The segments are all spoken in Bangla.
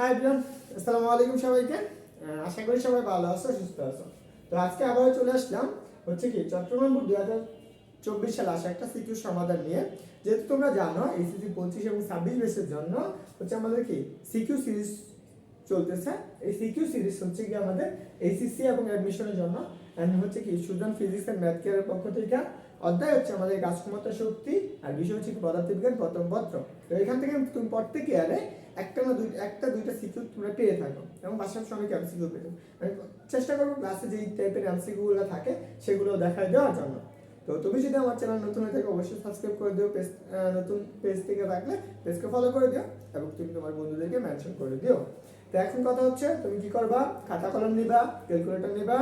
হাই ব্রিয়ান আসসালামু আলাইকুম সবাইকে। আশা করি সবাই ভালো আছো, সুস্থ আছো। তো আজকে আবারও চলে আসলাম, হচ্ছে কি, চট্টগ্রাম বোর্ড দুই হাজার চব্বিশ সালে আসা একটা সিকিউর সমাধান নিয়ে। যেহেতু তোমরা জানো এসিসি পঁচিশ এবং ছাব্বিশ বেসের জন্য হচ্ছে আমাদের কি সিকিউ সিরিজ চলতেছে। এই সিকিউ সিরিজ হচ্ছে কি আমাদের এইচএসসি এবং অ্যাডমিশনের জন্য। And হচ্ছে কি, সুজন ফিজিক্স এন্ড ম্যাথ কেয়ারের পক্ষ থেকে অধ্যায় হচ্ছে আমাদের গাছ ক্ষমতা শক্তি আর বিষয় হচ্ছে কি পদার্থবিজ্ঞান, প্রথম পত্র। তো এখান থেকে তুমি পড়তে গেলে একটা না দুই একটা, দুইটা সিকিউ তোমরা পেয়ে থাকো এবং বাসার সঙ্গে এমসিকিউ পেতে মানে চেষ্টা করব ক্লাসে যেই টাইপের এমসিকিউগুলো থাকে, সেগুলো দেখায় দেওয়ার জন্য। তো তুমি যদি আমার চ্যানেল নতুন হয়ে থাকো, অবশ্যই সাবস্ক্রাইব করে দিও পেজ নতুন পেজ থেকে থাকলে পেজকে ফলো করে দিও এবং তুমি তোমার বন্ধুদেরকে মেনশন করে দিও। তো এখন কথা হচ্ছে, তুমি কি করবা? খাতা কলম নিবা ক্যালকুলেটর নিবা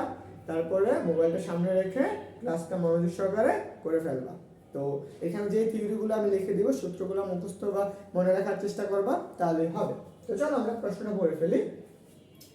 তারপরে মোবাইলটা সামনে রেখে ক্লাসটা মনোযোগ সহকারে করে ফেলবা। তো এখানে যে থিওরিগুলো আমি লিখে দিব, সূত্রগুলো মুখস্থ বা মনে রাখার চেষ্টা করবা তাহলেই হবে। তো চলো আমরা প্রশ্নটা পড়ে ফেলি।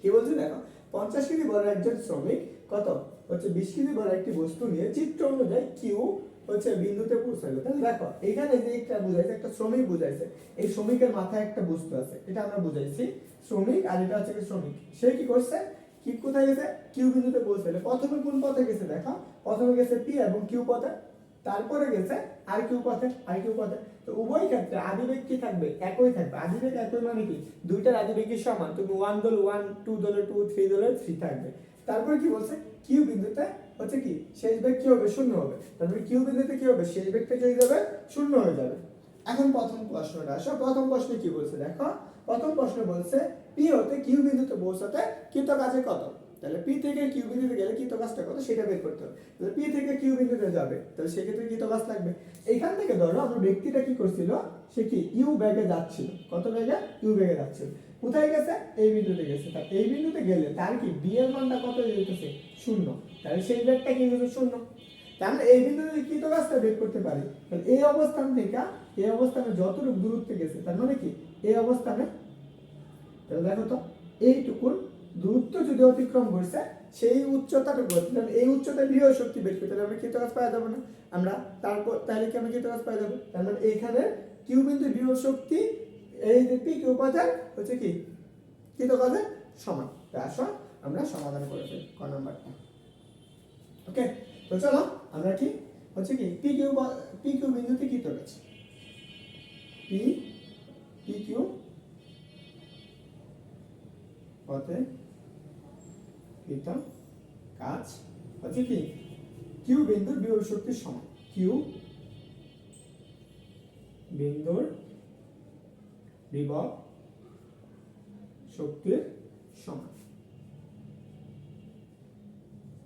কি বলছে দেখো, পঞ্চাশ কেজি বড় একজন শ্রমিক কত? হচ্ছে বিশ কেজি বড় একটি বস্তু নিয়ে চিত্র অনুযায়ী কিউ হচ্ছে বিন্দুতে পৌঁছালো। তাহলে দেখো, এখানে যে একটা বুঝাইছে, একটা শ্রমিক বুঝাইছে, এই শ্রমিকের মাথায় একটা বস্তু আছে, এটা আমরা বুঝাইছি শ্রমিক আর এটা হচ্ছে শ্রমিক। সে কি করছে? কি কোথায় গেছে? কিউ বিন্দুতে পৌঁছালো প্রথমে কোন পথে গেছে দেখো। প্রথমে গেছে পি এবং কিউ পথে। তারপরে গেছে আর কিউ পথে, আর কিউ পথে। তো উভয় ক্ষেত্রে আদিবেগ কি থাকবে? একই থাকবে। আদিবেগ একই মানে কি? দুইটার আদিবেগই সমান? তুমি ওয়ান দল ওয়ান টু দলে টু থ্রি দলে থ্রি থাকবে। তারপরে কি বলছে? কিউ বিন্দুতে হচ্ছে কি? শেষ বেগ কি হবে? শূন্য হবে। তারপরে কিউ বিন্দুতে কি হবে? শেষ বেগটা হয়ে যাবে? শূন্য হয়ে যাবে। এখন প্রথম প্রশ্নটা আসো। প্রথম প্রশ্নে কি বলছে? দেখো। প্রথম প্রশ্ন বলছে পি হতে কিউ বিন্দুতে পৌঁছাতে কৃত কাজে কত? তাহলে পি থেকে কিউ বিন্দুতে গেলে কৃত কাজটা কত? সেটা বের করতে হবে। তাহলে পি থেকে কিউ বিন্দুতে যাবে। তাহলে সেক্ষেত্রে কৃত কাজ লাগবে। এখান থেকে ধরো আমার ব্যক্তিটা কি করছিল? সে কি ইউ ব্যাগে যাচ্ছিল। কত ব্যাগে ইউ ব্যাগে যাচ্ছিল। কোথায় গেছে? এই বিন্দুতে গেছে। তার এই বিন্দুতে গেলে তার কি বি এর মানটা কত যেতেছে? শূন্য। তাহলে সেই ব্যাগটা কি হচ্ছে শূন্য। তাহলে এই বিন্দুতে কৃত কাজটা বের করতে পারি, তাহলে এই অবস্থান থেকে, এই অবস্থানে যতটুকু দূরত্বে গেছে, তার মানে কি? এই অবস্থানে তাহলে দেখো তো, এইটুকুর দূরত্ব যদি অতিক্রম করছে, সেই উচ্চতাটুকু তাহলে এই উচ্চতায় বিভব শক্তি বের করতে তাহলে আমরা কৃতকাজ পাওয়া যাব না। আমরা তারপর, তাহলে কি আমরা কৃতকাজ পাওয়া যাব? তার মানে এইখানে কিউ বিন্দু বিভব শক্তি, এই যে পি কিউ উপাদান হচ্ছে কি? কৃতকাজের সমান। তো আসো আমরা সমাধান করে ফেলি, ক নাম্বারটা। ওকে তো চলো, আমরা কি? হচ্ছে কি পি কিউ পি কিউ বিন্দুতে কৃতকাজ। পি পি কিউ পথে কৃত কাজ হচ্ছে কি? কিউ বিন্দুর বিভব শক্তির সমান। কিউ বিন্দুর বিভব শক্তির সমান।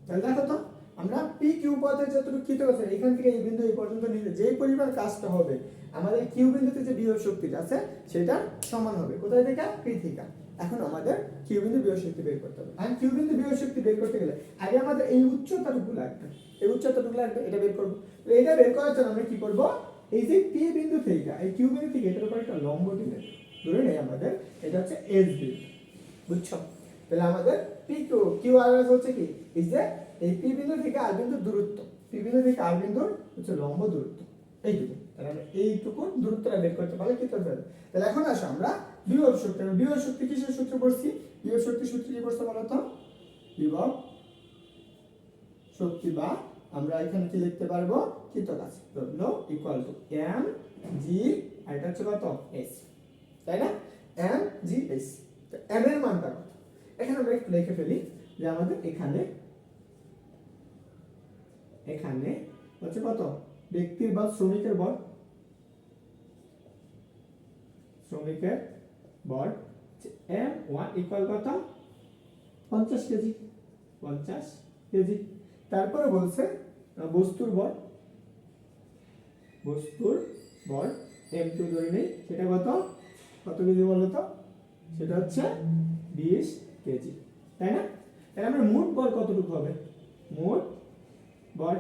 তাহলে দেখো তো, আমরা পি কিউ যতটুকু কৃত এখান থেকে এই বিন্দু এই পর্যন্ত নিলে যেই পরিমাণ কাজটা হবে, আমাদের কিউ বিন্দুতে যে বিভব শক্তিটা আছে সেটা সমান হবে। কোথায় থেকে? পি থেকে। এখন আমাদের কিউ বিন্দু বিভব শক্তি বের করতে হবে। আর কিউ বিন্দু বিভব শক্তি বের করতে গেলে আগে আমাদের এই উচ্চতাটুকু লাগবে। এই উচ্চতাটুকু লাগবে, এটা বের করব। তো এটা বের করার জন্য আমরা কি করব? এই যে পি বিন্দু থেকে, এই কিউ বিন্দু থেকে এটার উপর একটা লম্ব টেনে ধরে নেই আমাদের, এটা হচ্ছে এস বিন্দু। বুঝছ? তাহলে আমাদের পি কিউ কিউ আর এস হচ্ছে কি? এই যে এই পি বিন্দু থেকে আর বিন্দুর দূরত্ব। পি বিন্দু থেকে আর বিন্দুর হচ্ছে লম্ব দূরত্ব। এইটুকু। তাহলে আমরা এইটুকু দূরত্বটা বের করতে পারলে কি করতে হবে? তাহলে এখন আসো আমরা বিভব শক্তি। বিভব শক্তি কিসের সূত্র পড়ছি? বিভব শক্তি সূত্র কি পড়ছে বলো তো? বিভব শক্তি বা আমরা এখানে কি লিখতে পারব? কৃতকাজ W equal to M G আর এটা হচ্ছে কত? এস তাই না? এম জি এস তো এম এর মানটা কত? এখানে আমরা একটু লিখে ফেলি যে আমাদের এখানে এখানে হচ্ছে কত? ব্যক্তির বা শ্রমিকের বল। শ্রমিকের বল। এম ওয়ান ইকুয়াল কত? পঞ্চাশ কেজি। পঞ্চাশ কেজি। তারপরে বলছে বস্তুর বল। বস্তুর বল। এম টু ধরে নেই। সেটা কত? কত কেজি বলো তো সেটা হচ্ছে বিশ কেজি। তাই না? তাহলে আমরা মোট বল কতটুকু হবে? মোট বল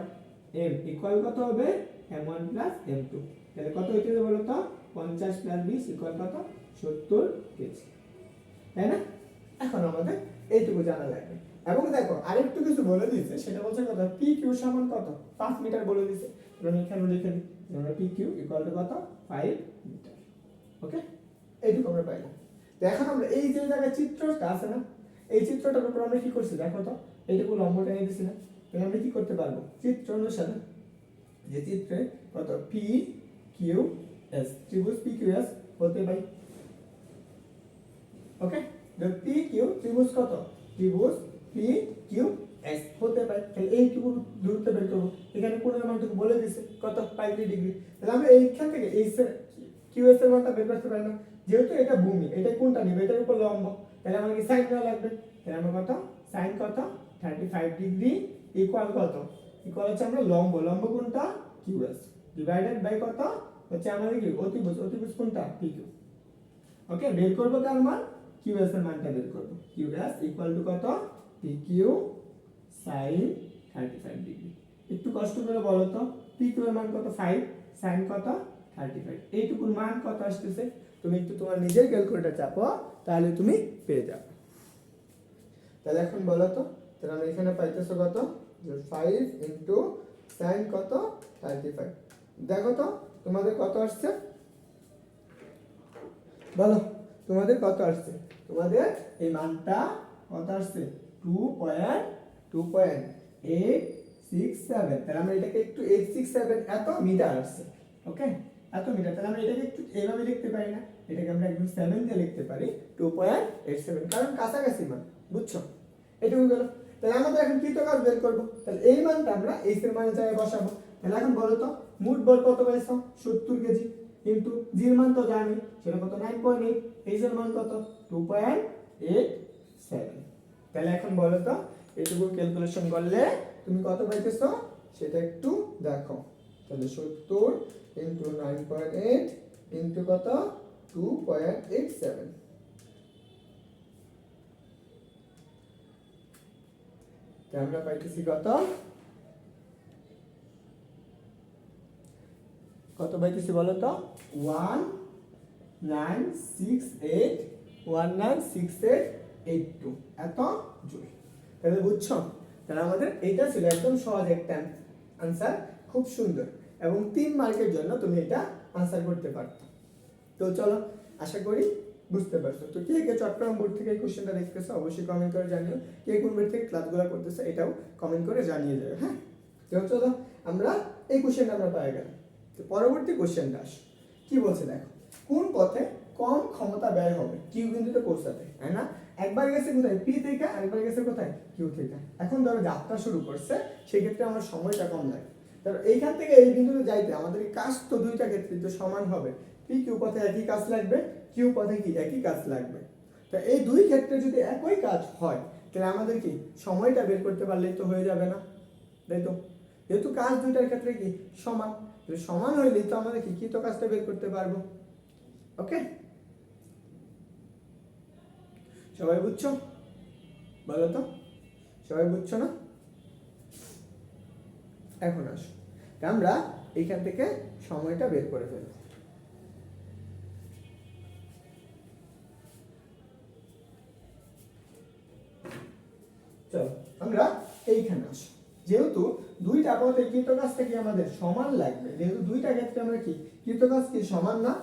এম ইকুয়াল কত হবে? M one plus M two তাহলে কত হইতে বলো তো পঞ্চাশ প্লাস বিশ ইকুয়াল কত? সত্তর কেজি। তাই না? এখন আমাদের এইটুকু জানা লাগবে। এবং দেখো, আরেকটু কিছু বলে দিয়েছে, সেটা বলছে কত? পি কিউ সমান কত? পাঁচ মিটার বলে দিয়েছে। আমি এখানে লিখে দিই। আমরা পি কিউ ইকুয়াল টু কত? ফাইভ মিটার ওকে এইটুকু আমরা পাইলাম। তো এখন আমরা এই যে জায়গায় চিত্রটা আছে না, এই চিত্রটার উপর আমরা কি করছি? দেখো তো, এইটুকু লম্বটা নিয়ে দিছি না। তাহলে আমরা কি করতে পারব? চিত্র অনুসারে, যে চিত্রে কত? পি কিউ এস ত্রিভুজ পি কিউ এস পাই ওকে পি কিউ ত্রিভুজ কত? ত্রিভুজ পি কিউ এস। হতে পারে। তাহলে এইটুকু দূরত্ব বের করব। এখানে কোণের মানটুকু বলে দিছে কত? ফাইভ ডিগ্রি তাহলে আমরা এইখান থেকে এই কিউ এস এর মানটা বের করতে পারি না যেহেতু এটা ভূমি, এটা কোনটা নিবে? এটার উপর লম্ব। তাহলে আমাকে সাইন দেওয়া লাগবে। তাহলে আমরা কত? সাইন কত? থার্টি ফাইভ ডিগ্রি ইকুয়াল কত? ইকুয়াল হচ্ছে আমরা লম্ব। লম্ব কোনটা? কিউ এস ডিভাইডেড বাই কত? হচ্ছে আমাদের কি? অতিভুজ। অতিভুজ কোনটা? পি কিউ ওকে বের করব কার মান। কিউ এর মানটা বের করব। কিউ এস ইকুয়াল টু কত? P Q sine thirty five degree একটু কষ্ট করে বলো তো পি কিউ এর মান কত? ফাইভ সাইন কত? থার্টি ফাইভ এইটুকুর মান কত আসতেছে? তুমি একটু তোমার নিজের ক্যালকুলেটার চাপো, তাহলে তুমি পেয়ে যাবে। তাহলে এখন বলো তো, তাহলে আমরা এখানে পাইতেছো কত? ফাইভ ইন্টু সাইন কত? থার্টি ফাইভ দেখো তো, তোমাদের কত আসছে? বলো। তোমাদের কত আসছে? তোমাদের এই মানটা কত আসছে? Two point two point eight six seven তাহলে আমরা এটাকে একটু এইট সিক্স সেভেন এত মিটার আসছে ওকে এত মিটার। তাহলে আমরা এটাকে একটু এইভাবে লিখতে পারি না। এটাকে আমরা একদম সেভেন দিয়ে লিখতে পারি টু পয়েন্ট এইট সেভেন কারণ কাছাকাছি মান, বুঝছ? এটুকু গেল তাহলে আমাদের এখন কৃত কাজ বের করব। তাহলে এই মানটা আমরা এইচ এর মানের জায়গায় বসাবো। তাহলে এখন বলো তো, মোট বল কত পাইছো সত্তর কেজি। কিন্তু জির মান তো জানি, সেটা কত? নাইন পয়েন্ট এইট এইচ এর মান কত? টু পয়েন্ট এইট সেভেন তাহলে এখন বলো তো, এটুকু ক্যালকুলেশন করলে তুমি কত পাইতেছো? সেটা একটু দেখো। তাহলে সত্তর into nine point eight into কত? টু পয়েন্ট এইট সেভেন আমরা পাইতেছি কত? কত পাইতেছি বলো তো? One nine six eight, one nine six eight eight two. এত জুল তাহলে বুঝছ? তাহলে আমাদের এইটা ছিল একদম সহজ একটা আনসার খুব সুন্দর। এবং তিন মার্কের জন্য তুমি এটা আনসার করতে পারতো তো চলো, আশা করি বুঝতে পারছ। তো কে কে চট্টগ্রাম বোর্ড থেকে এই কোশ্চেনটা দেখতেছো, অবশ্যই কমেন্ট করে জানিও। কে কোন বোর্ড থেকে ক্লাসগুলো করতেছে, এটাও কমেন্ট করে জানিয়ে যাবে হ্যাঁ? তো চলো, আমরা এই কোশ্চেনটা আমরা পাই গেলাম। পরবর্তী কোশ্চেনটা আস। কি বলছে দেখো, কোন পথে কম ক্ষমতা ব্যয় হবে? কিউ বিন্দুতে পৌঁছাতে তাই না? একবার গেছে কোথায়? পি থেকে, আরেকবার গেছে কোথায়? কিউ থেকে। এখন ধরো যাত্রা শুরু করছে সেই ক্ষেত্রে আমার সময়টা কম লাগে। ধরো এইখান থেকে এই বিন্দুতে যাইতে আমাদের কাজ তো দুইটা ক্ষেত্রে তো সমান হবে। পি, কিউ পথে একই কাজ লাগবে, কিউ পথে কি একই কাজ লাগবে। তো এই দুই ক্ষেত্রে যদি একই কাজ হয়, তাহলে আমাদের কি সময়টা বের করতে পারলেই তো হয়ে যাবে না? তাই তো? যেহেতু কাজ দুইটার ক্ষেত্রে কি সমান সমান হইলেই তো আমাদের কি কি তো কাজটা বের করতে পারব? ওকে সবাই বুঝছ? বলো তো? সবাই বুঝছ না? এখন আসো। আমরা এইখান থেকে সময়টা বের করে ফেলব। আমরা এইখানে আসো। যেহেতু দুইটা পথে কৃতকাজটা কি আমাদের সমান লাগবে। যেহেতু দুইটা ক্ষেত্রে আমরা কি? কৃতকাজ কি সমান না?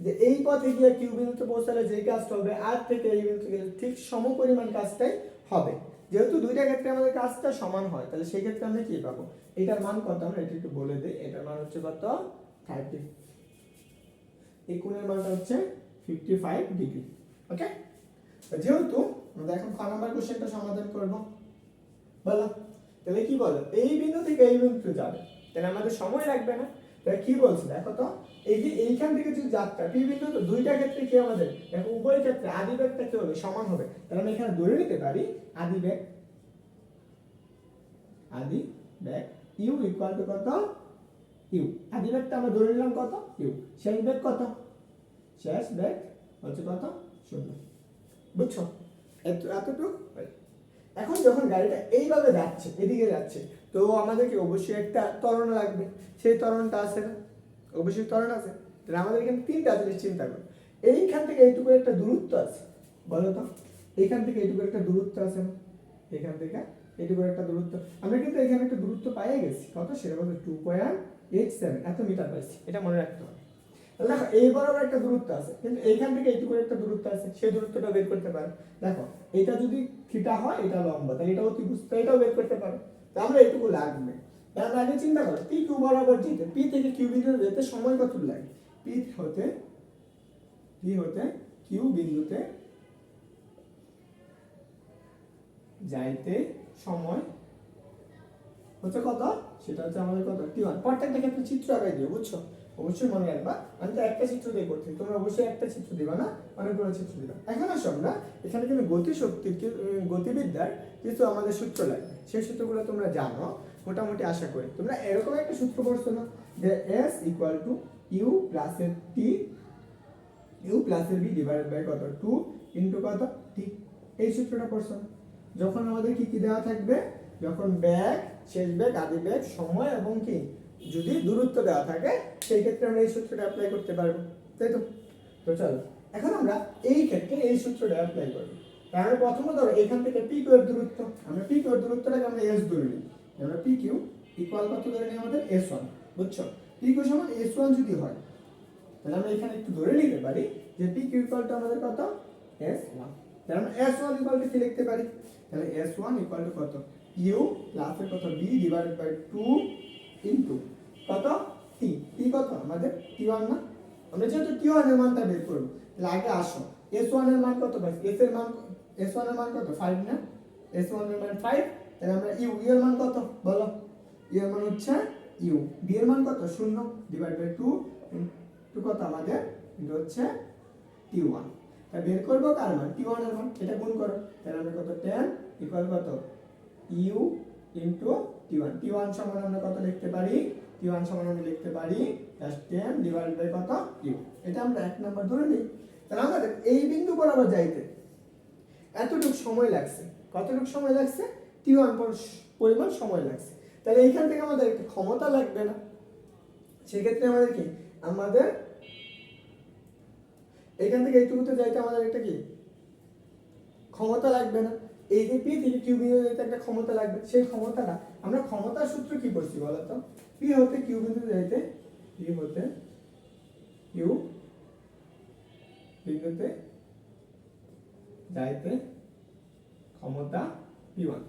যে এই পথে গিয়ে কিউ বিন্দুতে পৌঁছালে যেই কাজটা হবে, আর থেকে এই বিন্দুতে গেলে ঠিক সমপরিমাণ কাজটাই হবে। যেহেতু দুইটা ক্ষেত্রে আমাদের কাজটা সমান হয়, তাহলে সেই ক্ষেত্রে আমরা কি পাবো? এটার মান কত? আমরা এটা একটু বলে দিই। এটার মান হচ্ছে কত? থার্টি। এই কোণের মানটা হচ্ছে ফিফটি ফাইভ ডিগ্রি। ওকে? যেহেতু আমরা এখন খ নাম্বার কোশ্চেনটা সমাধান করব। বলো। তাহলে কি বলো? এই বিন্দু থেকে এই বিন্দুতে যাবে? তাহলে আমাদের সময় লাগবে না। তাহলে কি বলছে? দেখো তো, এই যে এইখান থেকে যে যাত্রা, পি বিন্দু তো দুইটা ক্ষেত্রে কি আমাদের? দেখো, উভয় ক্ষেত্রে আদি বেগটা কি হবে? সমান হবে। তাহলে আমরা এখানে ধরে নিতে পারি, আদি বেগ আদি বেগ ইউ ইকুয়াল টু কত? ইউ। আদি বেগটা আমরা ধরে নিলাম কত? ইউ। শেষ বেগ কত? শেষ বেগ হচ্ছে কত? শূন্য। বুঝছ? এত এতটুকু? এখন যখন গাড়িটা এইভাবে যাচ্ছে, এদিকে যাচ্ছে, তো আমাদেরকে অবশ্যই একটা ত্বরণ লাগবে। সেই ত্বরণটা আছে না? অবশ্যই ত্বরণ আছে? তাহলে আমাদের এখানে তিনটা জিনিস চিন্তা করো এইখান থেকে এইটুকু একটা দূরত্ব আছে, বলো তো। এইখান থেকে এইটুকু একটা দূরত্ব আছে না? এখান থেকে এইটুকু একটা দূরত্ব। আমরা কিন্তু এখানে একটা দূরত্ব পাইয়ে গেছি। কত? সেটা কত টু পয়েন্ট এইট সেভেন এত মিটার পাইছি। এটা মনে রাখতে হবে। দেখো এই একটা দূরত্ব আছে, কিন্তু এইখান থেকে এইটুকু একটা দূরত্ব আছে, সেই দূরত্বটা বের করতে পারো। দেখো, এটা যদি থিটা হয়, এটা লম্বা, তাহলে এটা অতিভুজ তো এটাও বের করতে পারো। তো আমরা এইটুকু লাগবে। তাহলে আগে চিন্তা করো পি কিউ বরাবর পি থেকে কিউ বিন্দুতে যেতে সময় কত লাগে? পি হতে পি হতে কিউ বিন্দুতে যাইতে সময় হচ্ছে কত? সেটা হচ্ছে আমাদের কত? টি ওয়ান প্রত্যেকটা ক্ষেত্রে চিত্র আঁকাই দিও, বুঝছ? অবশ্যই মনে রাখবা। আমি তো একটা চিত্র দিয়ে করছি তোমরা অবশ্যই একটা চিত্র দিবা না? অনেকগুলো চিত্র দিবা। এখন আসো না এখানে কিন্তু গতি শক্তির কি- উম, গতিবিদ্যার কিছু আমাদের সূত্র লাগবে সেই সূত্রগুলো তোমরা জানো মোটামুটি আশা করি। তোমরা এরকম একটা সূত্র পড়ছো না যে S equal to U plus এর টি ইউ প্লাস এর বি ডিভাইডেড বাই কত? টু ইন্টু কত? টি এই সূত্রটা পড়ছো না? যখন আমাদের কি কি দেওয়া থাকবে? যখন ব্যাগ শেষ ব্যাগ আদি ব্যাগ সময় এবং কি? যদি দূরত্ব দেওয়া থাকে, সেই ক্ষেত্রে আমরা এই সূত্রটা অ্যাপ্লাই করতে পারব। তাই তো? তো চলো, এখন আমরা এই ক্ষেত্রে এই সূত্রটা অ্যাপ্লাই করব। তাহলে প্রথমে ধরো, এখান থেকে পি কিউ এর দূরত্ব। আমরা পি কিউ এর দূরত্বটাকে আমরা এস ধরে নিই। আমরা পি কিউ ইকুয়াল কত ধরে নিই আমাদের? এস ওয়ান বুঝছ? পি কিউ সমান এস ওয়ান যদি হয়, তাহলে আমরা এখানে একটু ধরে নিতে পারি যে পি কিউ ইকুয়াল টু আমাদের কত? এস ওয়ান তাহলে আমরা এস ওয়ান ইকুয়াল টু কি লিখতে পারি? তাহলে এস ওয়ান ইকুয়াল টু কত? ইউ প্লাসের কত? B divided by two into কত? টি টি কত? আমাদের টি ওয়ান না? আমরা যেহেতু টি ওয়ানের মানটা বের করব, তাহলে আগে আসো। এস ওয়ানের মান কত পাই এস এর মান এস ওয়ানের মান কত? ফাইভ না? এস ওয়ানের মান ফাইভ তাহলে আমরা ইউ ইউ এর মান কত? বলো। ইউ এর মান হচ্ছে ইউ বি এর মান কত? শূন্য। ডিভাইড বাই টু টু কত আমাদের? এটা হচ্ছে টি ওয়ান তা বের করব কার মান? টি ওয়ানের মান। এটা গুণ করো। তাহলে আমরা কত? টেন ইকুয়াল কত? U into T one T one সমান আমরা কত লিখতে পারি? টি ওয়ান সমান আমরা লিখতে পারি প্লাস টেন ডিভাইড বাই কত? ইউ এটা আমরা এক নাম্বার ধরে নিই। তাহলে আমাদের এই বিন্দু বরাবর যাইতে। এতটুকু সময় লাগছে। কতটুকু সময় লাগছে? টি ওয়ান পরিমাণ সময় লাগছে। তাহলে এইখান থেকে আমাদের একটা ক্ষমতা লাগবে না। সেক্ষেত্রে আমাদের কি? আমাদের এখান থেকে এইটুকুতে যাইতে আমাদের একটা কি? ক্ষমতা লাগবে না। এই যে পি থেকে একটা ক্ষমতা লাগবে। সেই ক্ষমতাটা আমরা ক্ষমতার সূত্র কি করছি বলতো পি হতে কিউ বিন্দু পি হতে কিউ বিন্দুতে যাইতে ক্ষমতা পি ওয়ান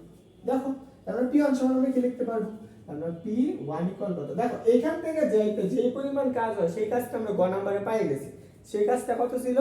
দেখো আমরা পি ওয়ান সমান আমরা কি লিখতে পারব? আমরা পি ওয়ান ইকুয়াল কত? দেখো, এখান থেকে যাইতে যে পরিমাণ কাজ হয়, সেই কাজটা আমরা গ নাম্বারে পাই গেছি। সেই কাজটা কত ছিল?